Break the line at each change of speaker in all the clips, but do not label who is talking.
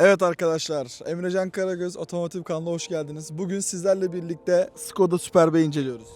Evet arkadaşlar, Emrecan Karagöz Otomotiv kanalına hoş geldiniz. Bugün sizlerle birlikte Skoda Superb'yi inceliyoruz.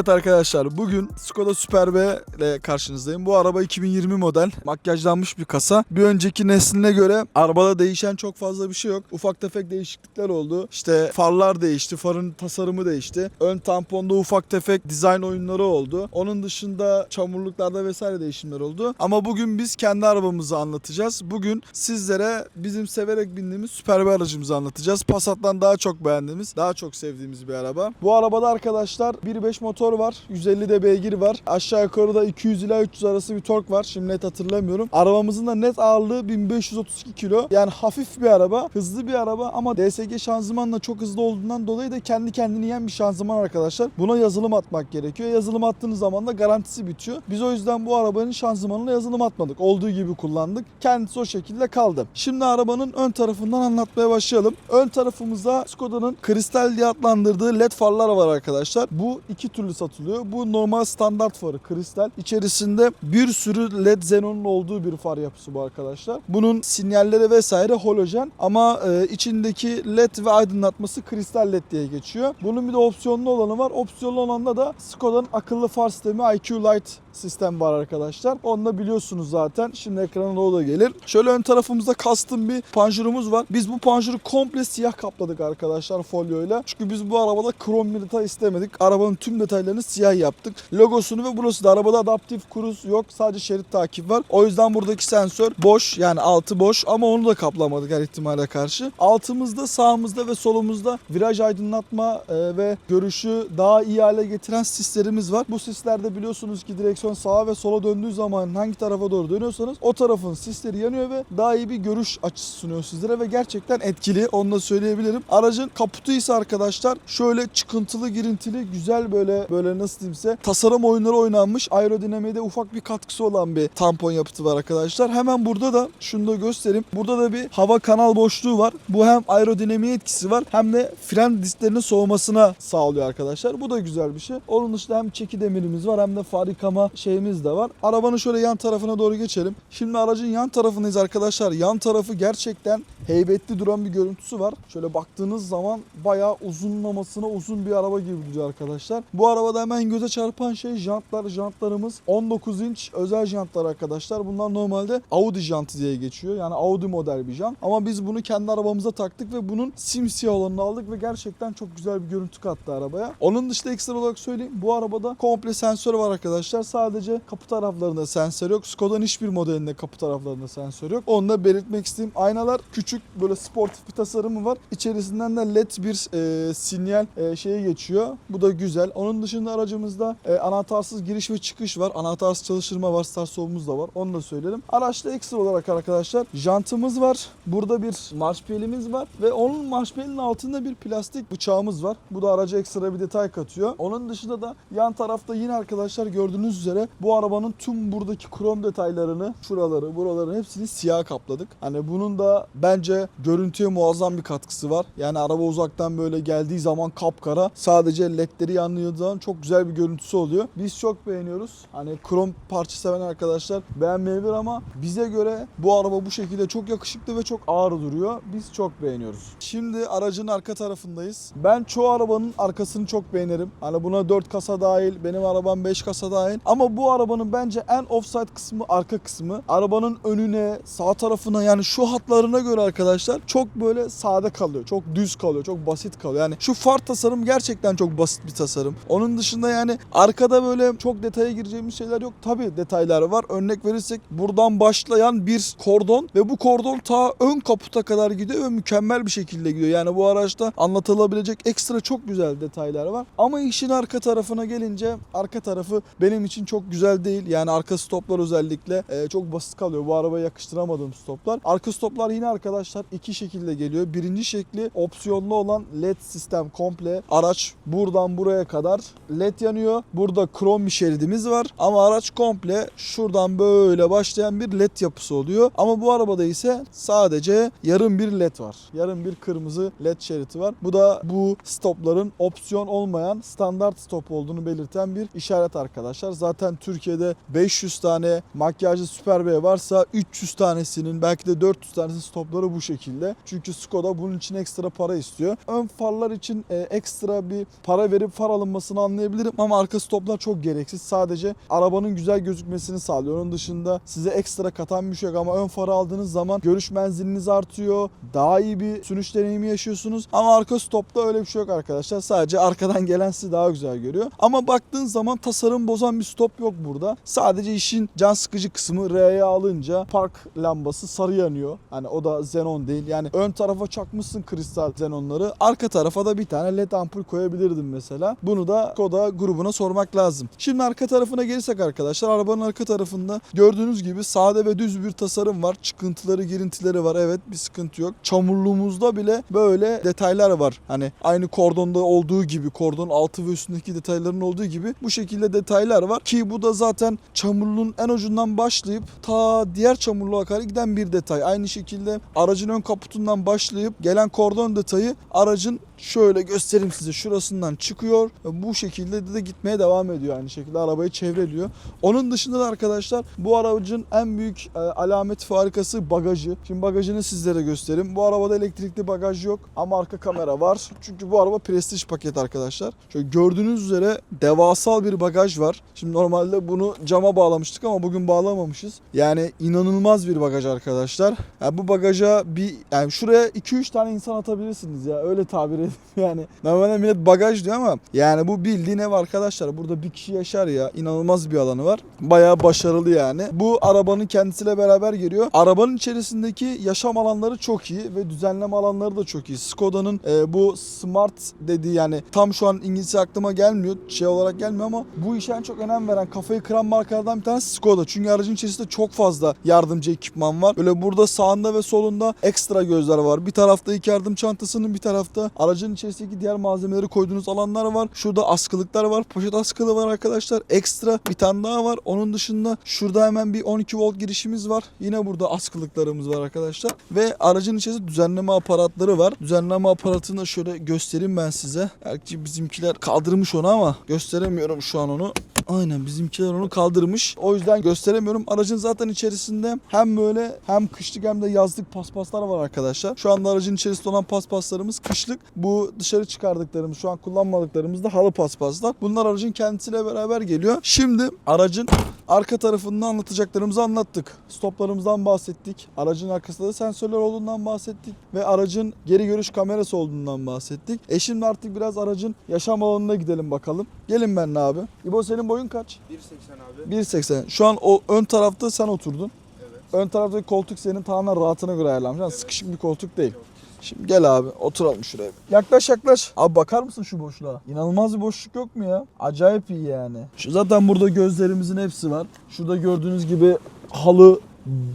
Evet arkadaşlar bugün Skoda Superb ile karşınızdayım. Bu araba 2020 model. Makyajlanmış bir kasa. Bir önceki nesline göre arabada değişen çok fazla bir şey yok. Ufak tefek değişiklikler oldu. İşte farlar değişti. Farın tasarımı değişti. Ön tamponda ufak tefek dizayn oyunları oldu. Onun dışında çamurluklarda vesaire değişimler oldu. Ama bugün biz kendi arabamızı anlatacağız. Bugün sizlere bizim severek bindiğimiz Superb aracımızı anlatacağız. Passat'tan daha çok beğendiğimiz, daha çok sevdiğimiz bir araba. Bu arabada arkadaşlar 1.5 motor var. 150 de beygir var. Aşağı yukarı da 200 ila 300 arası bir tork var. Şimdi net hatırlamıyorum. Arabamızın da net ağırlığı 1532 kilo. Yani hafif bir araba, hızlı bir araba ama DSG şanzımanla çok hızlı olduğundan dolayı da kendi kendini yiyen bir şanzıman arkadaşlar. Buna yazılım atmak gerekiyor. Yazılım attığınız zaman da garantisi bitiyor. Biz o yüzden bu arabanın şanzımanına yazılım atmadık. Olduğu gibi kullandık. Kendisi o şekilde kaldı. Şimdi arabanın ön tarafından anlatmaya başlayalım. Ön tarafımızda Skoda'nın kristal diye adlandırdığı led farlar var arkadaşlar. Bu iki türlü satılıyor. Bu normal standart farı kristal. İçerisinde bir sürü led xenonun olduğu bir far yapısı bu arkadaşlar. Bunun sinyalleri vesaire halojen ama e, içindeki led ve aydınlatması kristal led diye geçiyor. Bunun bir de opsiyonlu olanı var. Opsiyonlu olanda da Skoda'nın akıllı far sistemi IQ Light sistem var arkadaşlar. Onu da biliyorsunuz zaten. Şimdi ekrana o da gelir. Şöyle ön tarafımızda custom bir panjurumuz var. Biz bu panjuru komple siyah kapladık arkadaşlar folyoyla. Çünkü biz bu arabada krom bir detay istemedik. Arabanın tüm detaylarını siyah yaptık. Logosunu ve burası da arabada adaptif cruise yok. Sadece şerit takip var. O yüzden buradaki sensör boş yani altı boş ama onu da kaplamadık her ihtimale karşı. Altımızda sağımızda ve solumuzda viraj aydınlatma e, ve görüşü daha iyi hale getiren sislerimiz var. Bu sislerde biliyorsunuz ki direksiyon sağa ve sola döndüğü zaman hangi tarafa doğru dönüyorsanız o tarafın sisleri yanıyor ve daha iyi bir görüş açısı sunuyor sizlere ve gerçekten etkili onu da söyleyebilirim. Aracın kaputu ise arkadaşlar şöyle çıkıntılı girintili güzel böyle böyle nasıl diyeyim size tasarım oyunları oynanmış aerodinamiğe de ufak bir katkısı olan bir tampon yapıtı var arkadaşlar. Hemen burada da şunu da göstereyim. Burada da bir hava kanal boşluğu var. Bu hem aerodinamiğe etkisi var hem de fren disklerinin soğumasına sağlıyor arkadaşlar. Bu da güzel bir şey. Onun dışında hem çeki demirimiz var hem de far yıkama şeyimiz de var. Arabanın şöyle yan tarafına doğru geçelim. Şimdi aracın yan tarafındayız arkadaşlar. Yan tarafı gerçekten heybetli duran bir görüntüsü var. Şöyle baktığınız zaman bayağı uzunlamasına uzun bir araba gibi duruyor arkadaşlar. Bu arabada hemen göze çarpan şey jantlar. Jantlarımız 19 inç özel jantlar arkadaşlar. Bunlar normalde Audi jantı diye geçiyor. Yani Audi model bir jant. Ama biz bunu kendi arabamıza taktık ve bunun simsiyah olanını aldık ve gerçekten çok güzel bir görüntü kattı arabaya. Onun dışında ekstra olarak söyleyeyim. Bu arabada komple sensör var arkadaşlar. Sadece kapı taraflarında sensör yok. Skoda'nın hiçbir modelinde kapı taraflarında sensör yok. Onu da belirtmek isteyeyim. Aynalar küçük böyle sportif bir tasarımı var. İçerisinden de led bir e, sinyal e, şeye geçiyor. Bu da güzel. Onun dışında aracımızda e, anahtarsız giriş ve çıkış var. Anahtarsız çalıştırma var. Start stop'umuz da var. Onu da söyleyelim. Araçta ekstra olarak arkadaşlar jantımız var. Burada bir marş pelimiz var ve onun marş pelinin altında bir plastik bıçağımız var. Bu da araca ekstra bir detay katıyor. Onun dışında da yan tarafta yine arkadaşlar gördüğünüz üzere bu arabanın tüm buradaki krom detaylarını, şuraları, buraların hepsini siyah kapladık. Hani bunun da bence görüntüye muazzam bir katkısı var. Yani araba uzaktan böyle geldiği zaman kapkara sadece ledleri yandığı zaman çok güzel bir görüntüsü oluyor. Biz çok beğeniyoruz. Hani krom parça seven arkadaşlar beğenmeyebilir ama bize göre bu araba bu şekilde çok yakışıklı ve çok ağır duruyor. Biz çok beğeniyoruz. Şimdi aracın arka tarafındayız. Ben çoğu arabanın arkasını çok beğenirim. Hani buna 4 kasa dahil, benim arabam 5 kasa dahil. Ama bu arabanın bence en offside kısmı arka kısmı. Arabanın önüne, sağ tarafına yani şu hatlarına göre arkadaşlar çok böyle sade kalıyor. Çok düz kalıyor. Çok basit kalıyor. Yani şu far tasarım gerçekten çok basit bir tasarım. Onun dışında yani arkada böyle çok detaya gireceğimiz şeyler yok. Tabi detaylar var. Örnek verirsek buradan başlayan bir kordon ve bu kordon ta ön kaputa kadar gidiyor ve mükemmel bir şekilde gidiyor. Yani bu araçta anlatılabilecek ekstra çok güzel detaylar var. Ama işin arka tarafına gelince arka tarafı benim için çok güzel değil. Yani arka stoplar özellikle e, çok basit kalıyor. Bu arabaya yakıştıramadığım stoplar. Arka stoplar yine arkadaşlar iki şekilde geliyor. Birinci şekli opsiyonlu olan LED sistem komple. Araç buradan buraya kadar led yanıyor. Burada krom bir şeridimiz var. Ama araç komple şuradan böyle başlayan bir led yapısı oluyor. Ama bu arabada ise sadece yarım bir led var. Yarım bir kırmızı led şeridi var. Bu da bu stopların opsiyon olmayan standart stop olduğunu belirten bir işaret arkadaşlar. Zaten Türkiye'de 500 tane makyajlı Super B varsa 300 tanesinin belki de 400 tanesi stopları bu şekilde. Çünkü Skoda bunun için ekstra para istiyor. Ön farlar için e, ekstra bir para verip far alınmasını anlayabilirim ama arka stoplar çok gereksiz. Sadece arabanın güzel gözükmesini sağlıyor. Onun dışında size ekstra katan bir şey yok ama ön farı aldığınız zaman görüş menziliniz artıyor. Daha iyi bir sürüş deneyimi yaşıyorsunuz. Ama arka stopta öyle bir şey yok arkadaşlar. Sadece arkadan gelen sizi daha güzel görüyor. Ama baktığın zaman tasarım bozan bir stop yok burada. Sadece işin can sıkıcı kısmı R'ye alınca park lambası sarı yanıyor. Hani o da xenon değil. Yani ön tarafa çakmışsın kristal xenonları. Arka tarafa da bir tane led ampul koyabilirdim mesela. Bunu da Skoda grubuna sormak lazım. Şimdi arka tarafına gelirsek arkadaşlar arabanın arka tarafında gördüğünüz gibi sade ve düz bir tasarım var. Çıkıntıları, girintileri var. Evet bir sıkıntı yok. Çamurluğumuzda bile böyle detaylar var. Hani aynı kordonda olduğu gibi, kordon altı ve üstündeki detayların olduğu gibi bu şekilde detaylar var. Ki bu da zaten çamurluğun en ucundan başlayıp ta diğer çamurluğa kadar giden bir detay. Aynı şekilde aracın ön kaputundan başlayıp gelen kordon detayı aracın şöyle göstereyim size şurasından çıkıyor. Bu şekilde de gitmeye devam ediyor aynı şekilde arabayı çevreliyor. Onun dışında da arkadaşlar bu aracın en büyük e, alamet farikası bagajı. Şimdi bagajını sizlere göstereyim. Bu arabada elektrikli bagaj yok ama arka kamera var. Çünkü bu araba prestij paket arkadaşlar. Şöyle gördüğünüz üzere devasal bir bagaj var. Şimdi normalde bunu cama bağlamıştık ama bugün bağlamamışız. Yani inanılmaz bir bagaj arkadaşlar. Yani bu bagaja bir yani şuraya 2-3 tane insan atabilirsiniz ya öyle tabir edeyim yani. Normalde millet bagaj diyor ama yani bu bildiğin ev arkadaşlar. Burada bir kişi yaşar ya. inanılmaz bir alanı var. Bayağı başarılı yani. Bu arabanın kendisiyle beraber geliyor. Arabanın içerisindeki yaşam alanları çok iyi ve düzenleme alanları da çok iyi. Skoda'nın e, bu smart dediği yani tam şu an İngilizce aklıma gelmiyor. Şey olarak gelmiyor ama bu işe en çok önem veren kafayı kıran markalardan bir tanesi Skoda. Çünkü aracın içerisinde çok fazla yardımcı ekipman var. Böyle burada sağında ve solunda ekstra gözler var. Bir tarafta ilk yardım çantasının bir tarafta aracın içerisindeki diğer malzemeleri koyduğunuz alanlar var. Şurada askılıklar var. Poşet askılı var arkadaşlar. Ekstra bir tane daha var. Onun dışında şurada hemen bir 12 volt girişimiz var. Yine burada askılıklarımız var arkadaşlar. Ve aracın içerisinde düzenleme aparatları var. Düzenleme aparatını şöyle göstereyim ben size. Belki bizimkiler kaldırmış onu ama gösteremiyorum şu an onu. Aynen bizimkiler onu kaldırmış. O yüzden gösteremiyorum. Aracın zaten içerisinde hem böyle hem kışlık hem de yazlık paspaslar var arkadaşlar. Şu anda aracın içerisinde olan paspaslarımız kışlık. Bu dışarı çıkardıklarımız şu an kullanmadıklarımız da halı paspaslar. Bunlar aracın kendisiyle beraber geliyor. Şimdi aracın arka tarafında anlatacaklarımızı anlattık. Stoplarımızdan bahsettik. Aracın arkasında da sensörler olduğundan bahsettik. Ve aracın geri görüş kamerası olduğundan bahsettik. E şimdi artık biraz aracın yaşam alanına gidelim bakalım. Gelin benimle abi. İbo senin boyun kaç?
1.80 abi.
1.80. Şu an o ön tarafta sen oturdun.
Evet.
Ön taraftaki koltuk senin tamamen rahatına göre ayarlanmış. Yani sıkışık bir koltuk değil. Şimdi gel abi oturalım şuraya. Yaklaş yaklaş. Abi bakar mısın şu boşluğa? İnanılmaz bir boşluk yok mu ya? Acayip iyi yani. Şu zaten burada gözlerimizin hepsi var. Şurada gördüğünüz gibi halı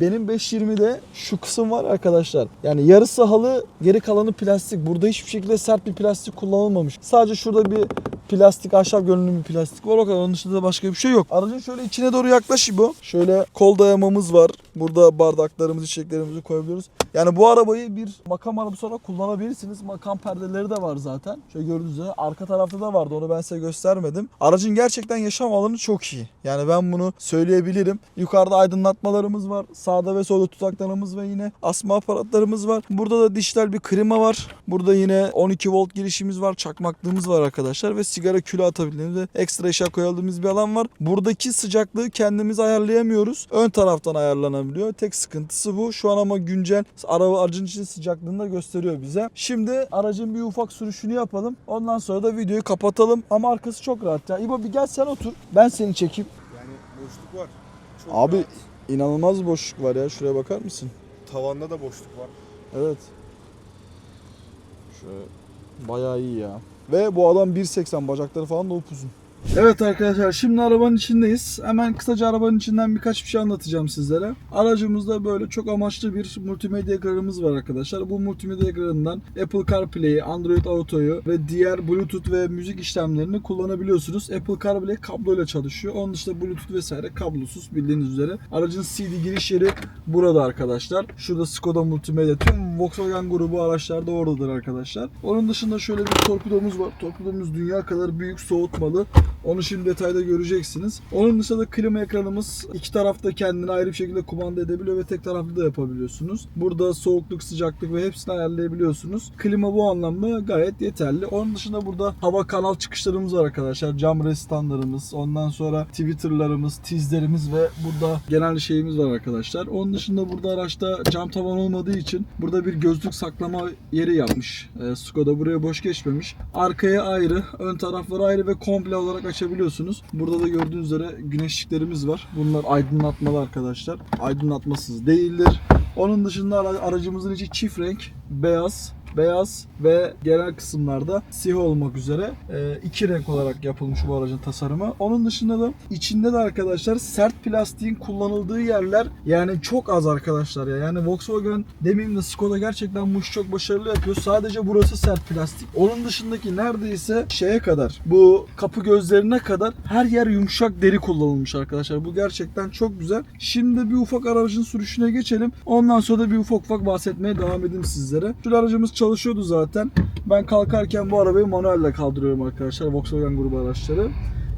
benim 5.20'de şu kısım var arkadaşlar. Yani yarısı halı, geri kalanı plastik. Burada hiçbir şekilde sert bir plastik kullanılmamış. Sadece şurada bir plastik, ahşap görünümlü plastik var. O kadar. Onun dışında da başka bir şey yok. Aracın şöyle içine doğru yaklaş bu. Şöyle kol dayamamız var. Burada bardaklarımızı, içeceklerimizi koyabiliyoruz. Yani bu arabayı bir makam arabası olarak kullanabilirsiniz. Makam perdeleri de var zaten. Şöyle gördüğünüz üzere arka tarafta da vardı. Onu ben size göstermedim. Aracın gerçekten yaşam alanı çok iyi. Yani ben bunu söyleyebilirim. Yukarıda aydınlatmalarımız var. Sağda ve solda tutaklarımız ve yine asma aparatlarımız var. Burada da dijital bir klima var. Burada yine 12 volt girişimiz var. Çakmaklığımız var arkadaşlar ve sigara külü atabildiğimiz ve ekstra eşya koyabildiğimiz bir alan var. Buradaki sıcaklığı kendimiz ayarlayamıyoruz. Ön taraftan ayarlanabiliyor. Tek sıkıntısı bu. Şu an ama güncel araba aracın içinde sıcaklığını da gösteriyor bize. Şimdi aracın bir ufak sürüşünü yapalım. Ondan sonra da videoyu kapatalım. Ama arkası çok rahat ya. İbo bir gel sen otur. Ben seni çekeyim.
Yani boşluk var. Çok
Abi
rahat.
İnanılmaz boşluk var ya. Şuraya bakar mısın?
Tavanda da boşluk var.
Evet. Şöyle bayağı iyi ya. Ve bu adam 1.80 bacakları falan da upuzun. Evet arkadaşlar şimdi arabanın içindeyiz. Hemen kısaca arabanın içinden birkaç bir şey anlatacağım sizlere. Aracımızda böyle çok amaçlı bir multimedya ekranımız var arkadaşlar. Bu multimedya ekranından Apple CarPlay'i, Android Auto'yu ve diğer Bluetooth ve müzik işlemlerini kullanabiliyorsunuz. Apple CarPlay kabloyla çalışıyor. Onun dışında Bluetooth vesaire kablosuz bildiğiniz üzere. Aracın CD giriş yeri burada arkadaşlar. Şurada Skoda Multimedya. Tüm Volkswagen grubu araçlarda oradadır arkadaşlar. Onun dışında şöyle bir torpidomuz var. Torpidomuz dünya kadar büyük soğutmalı. Onu şimdi detayda göreceksiniz. Onun dışında da klima ekranımız iki tarafta kendini ayrı bir şekilde kumanda edebiliyor ve tek taraflı da yapabiliyorsunuz. Burada soğukluk, sıcaklık ve hepsini ayarlayabiliyorsunuz. Klima bu anlamda gayet yeterli. Onun dışında burada hava kanal çıkışlarımız var arkadaşlar. Cam restanlarımız, ondan sonra Twitter'larımız, tizlerimiz ve burada genel şeyimiz var arkadaşlar. Onun dışında burada araçta cam tavan olmadığı için burada bir gözlük saklama yeri yapmış. E, Skoda buraya boş geçmemiş. Arkaya ayrı, ön tarafları ayrı ve komple olarak açabiliyorsunuz. Burada da gördüğünüz üzere güneşliklerimiz var. Bunlar aydınlatmalı arkadaşlar. Aydınlatmasız değildir. Onun dışında ara- aracımızın içi çift renk, beyaz, beyaz ve genel kısımlarda siyah olmak üzere e, iki renk olarak yapılmış bu aracın tasarımı. Onun dışında da içinde de arkadaşlar sert plastiğin kullanıldığı yerler yani çok az arkadaşlar ya. Yani Volkswagen demeyeyim de Skoda gerçekten bu işi çok başarılı yapıyor. Sadece burası sert plastik. Onun dışındaki neredeyse şeye kadar bu kapı gözlerine kadar her yer yumuşak deri kullanılmış arkadaşlar. Bu gerçekten çok güzel. Şimdi bir ufak aracın sürüşüne geçelim. Ondan sonra da bir ufak ufak bahsetmeye devam edeyim sizlere. Şu aracımız çalışıyordu zaten. Ben kalkarken bu arabayı manuelle kaldırıyorum arkadaşlar. Volkswagen grubu araçları.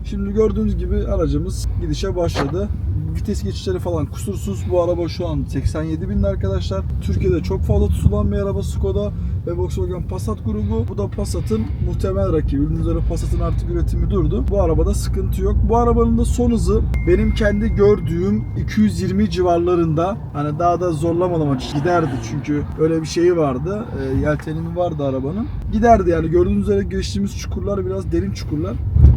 Şimdi gördüğünüz gibi aracımız gidişe başladı. Vites geçişleri falan kusursuz. Bu araba şu an 87 binde arkadaşlar. Türkiye'de çok fazla tutulan bir araba Skoda ve Volkswagen Passat grubu. Bu da Passat'ın muhtemel rakibi. Bildiğiniz üzere Passat'ın artık üretimi durdu. Bu arabada sıkıntı yok. Bu arabanın da son hızı benim kendi gördüğüm 220 civarlarında. Hani daha da zorlamadım açıkçası. Giderdi çünkü öyle bir şeyi vardı. E, yeltenimi vardı arabanın. Giderdi yani gördüğünüz üzere geçtiğimiz çukurlar biraz derin çukurlar.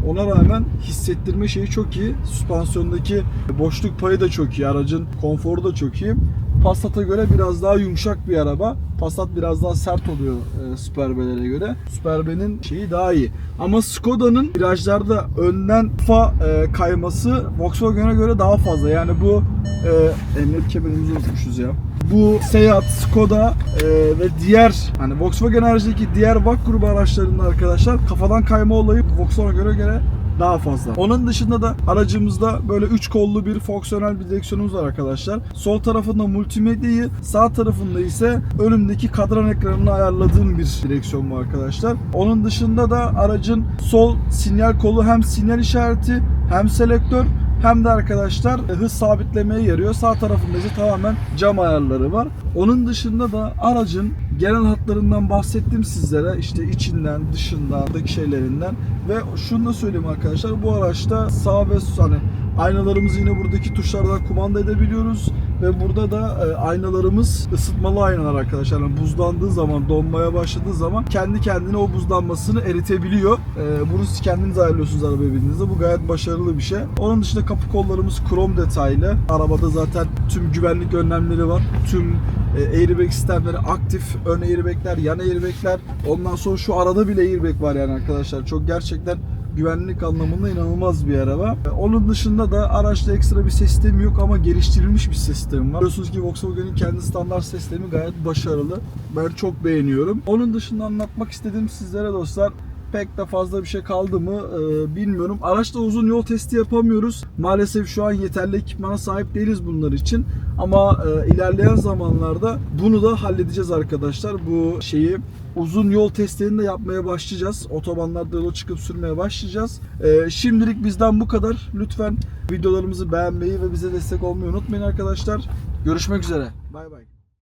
Ona rağmen hissettirme şeyi çok iyi. Süspansiyondaki boşluk payı da çok iyi. Aracın konforu da çok iyi. Passat'a göre biraz daha yumuşak bir araba. Passat biraz daha sert oluyor e, Superb'lere göre. Superb'nin şeyi daha iyi. Ama Skoda'nın virajlarda önden fa e, kayması Volkswagen'e göre daha fazla. Yani bu e, emniyet kemerimizi unutmuşuz ya. Bu Seat, Skoda e, ve diğer hani Volkswagen haricindeki diğer VAK grubu araçlarında arkadaşlar kafadan kayma olayı Volkswagen'e göre göre daha fazla. Onun dışında da aracımızda böyle 3 kollu bir fonksiyonel bir direksiyonumuz var arkadaşlar. Sol tarafında multimedyayı, sağ tarafında ise önümdeki kadran ekranını ayarladığım bir direksiyon bu arkadaşlar. Onun dışında da aracın sol sinyal kolu hem sinyal işareti hem selektör hem de arkadaşlar e, hız sabitlemeye yarıyor. Sağ tarafında ise tamamen cam ayarları var. Onun dışında da aracın genel hatlarından bahsettim sizlere. İşte içinden, dışından, daki şeylerinden ve şunu da söyleyeyim arkadaşlar. Bu araçta sağ ve hani aynalarımızı yine buradaki tuşlardan kumanda edebiliyoruz ve burada da e, aynalarımız ısıtmalı aynalar arkadaşlar. Yani buzlandığı zaman, donmaya başladığı zaman kendi kendine o buzlanmasını eritebiliyor. E, bunu siz kendiniz ayarlıyorsunuz arabaya bindiğinizde. Bu gayet başarılı bir şey. Onun dışında kapı kollarımız krom detaylı. Arabada zaten tüm güvenlik önlemleri var. Tüm e, airbag sistemleri aktif. Ön airbagler, yan airbagler. Ondan sonra şu arada bile airbag var yani arkadaşlar. Çok gerçekten güvenlik anlamında inanılmaz bir araba. Onun dışında da araçta ekstra bir ses sistemi yok ama geliştirilmiş bir sistem var. Biliyorsunuz ki Volkswagen'in kendi standart sistemi gayet başarılı. Ben çok beğeniyorum. Onun dışında anlatmak istediğim sizlere dostlar pek de fazla bir şey kaldı mı e, bilmiyorum. Araçta uzun yol testi yapamıyoruz. Maalesef şu an yeterli ekipmana sahip değiliz bunlar için. Ama e, ilerleyen zamanlarda bunu da halledeceğiz arkadaşlar. Bu şeyi uzun yol testlerini de yapmaya başlayacağız. Otobanlarda yola çıkıp sürmeye başlayacağız. E, şimdilik bizden bu kadar. Lütfen videolarımızı beğenmeyi ve bize destek olmayı unutmayın arkadaşlar. Görüşmek üzere. Bay bay.